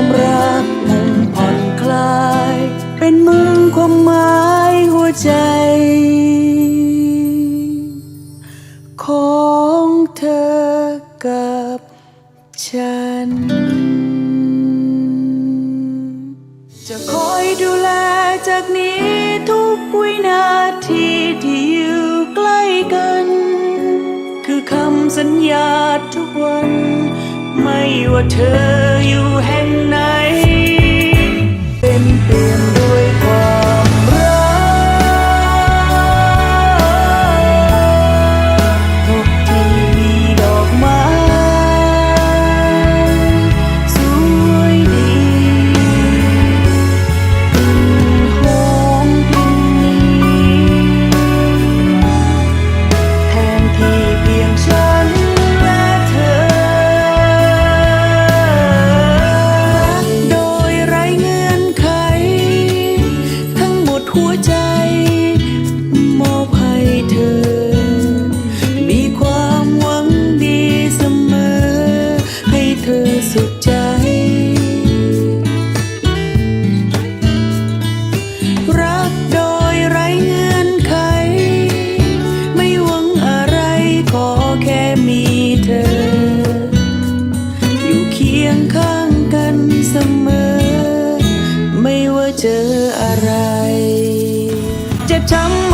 ความรักมุมผ่อนคลาย เป็นมุมความหมายหัวใจของเธอกับฉัน จะคอยดูแลจากนี้ทุกวินาทีที่อยู่ใกล้กัน คือคำสัญญาทุกวัน ไม่ว่าเธออยู่แห่งไหน ยงข้างกันเสมอ ไม่ว่าเจออะไร เจ็บช้ำ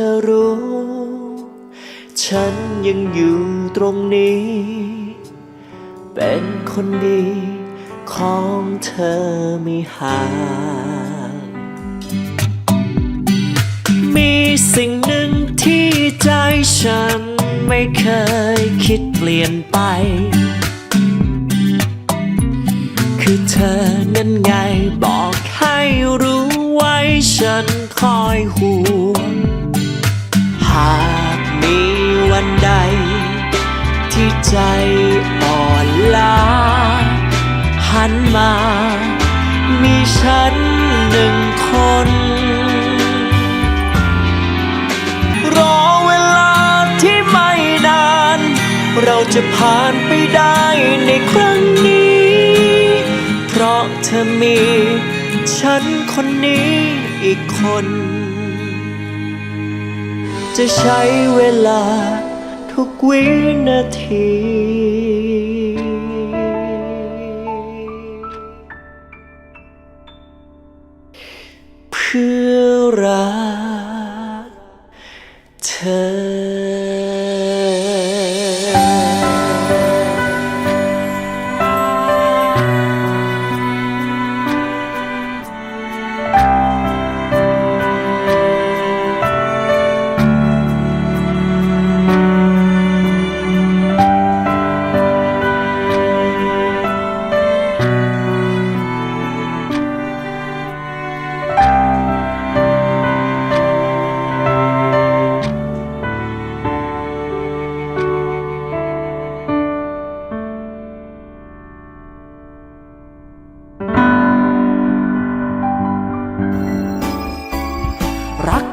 ธอรู้ ฉันยังอยู่ตรงนี้ เป็นคนดีของเธอไม่ห่างมีสิ่งหนึ่งที่ใจฉันไม่เคยคิดเปลี่ยนไป คือเธอนั้นไงบอกให้รู้ไว้ฉันคอยห่วงากมีวันใด ที่ใจอ่อนล้า หันมา มีฉันหนึ่งคน รอเวลาที่ไม่นาน เราจะผ่านไปได้ในครั้งนี้ เพราะเธอมี ฉันคนนี้อีกคน จะใช้เวลาทุกวินาทีเพื่อรักเธอ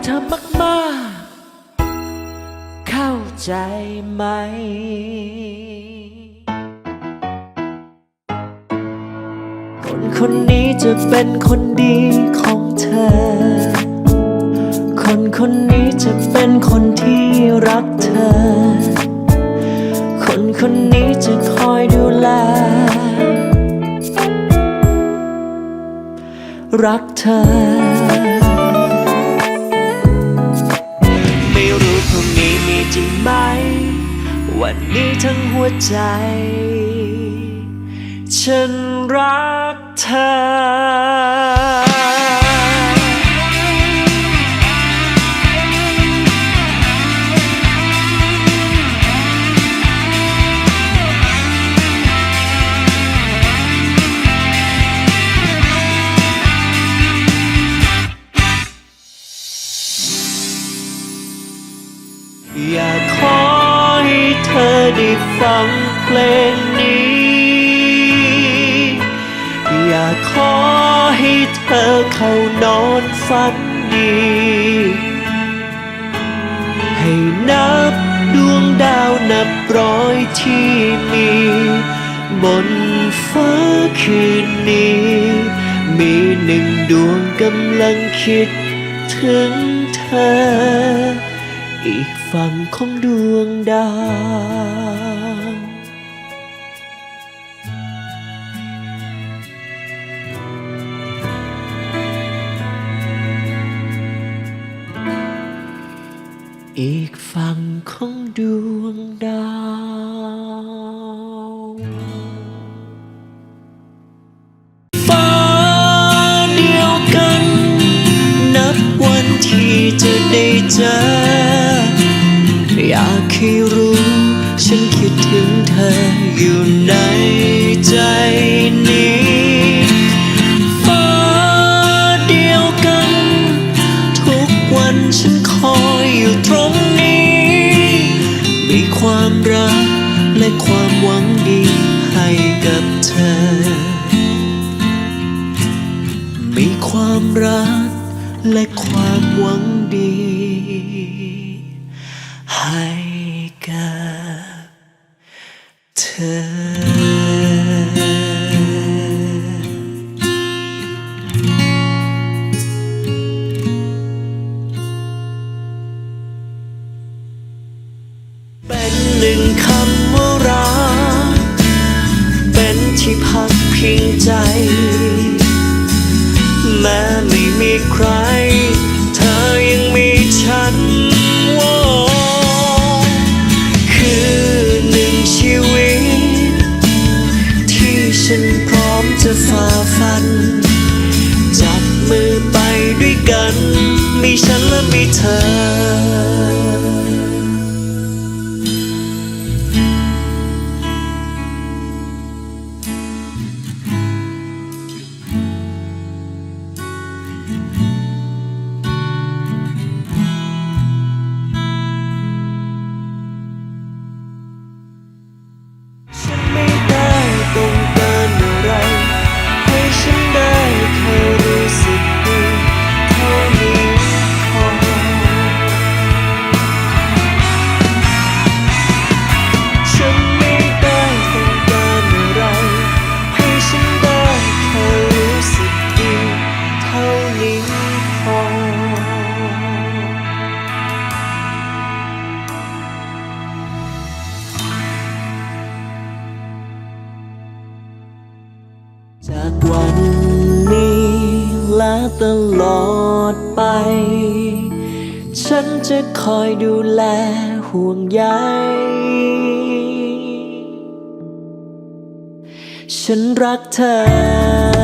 เธอมากๆ เข้าใจไหมคนคนนี้จะเป็นคนดีของเธอ คนคนนี้จะเป็นคนที่รักเธอ คนคนนี้จะคอยดูแล รักเธอ จริงไหม วันนี้ทั้งหัวใจ ฉันรักเธอ ลงนี้ อยากขอให้เธอเข้านอนฝันดี ให้นับดวงดาวนับร้อยที่มี บนฟ้าคืนนี้ มีหนึ่งดวงกำลังคิดถึงเธออีกฝั่งของดวงดาว อีกฝั่งของดวงดาวฟ้าเดียวกัน นับวันที่จะได้เจอ อยากให้รู้ ฉันคิดถึงเธออยู่ใน รักและความหวังดี ให้กัน ฉันและมีเธอ ท่านี้พอจากวันนี้และตลอดไป ฉันจะคอยดูแลห่วงใยฉันรักเธอ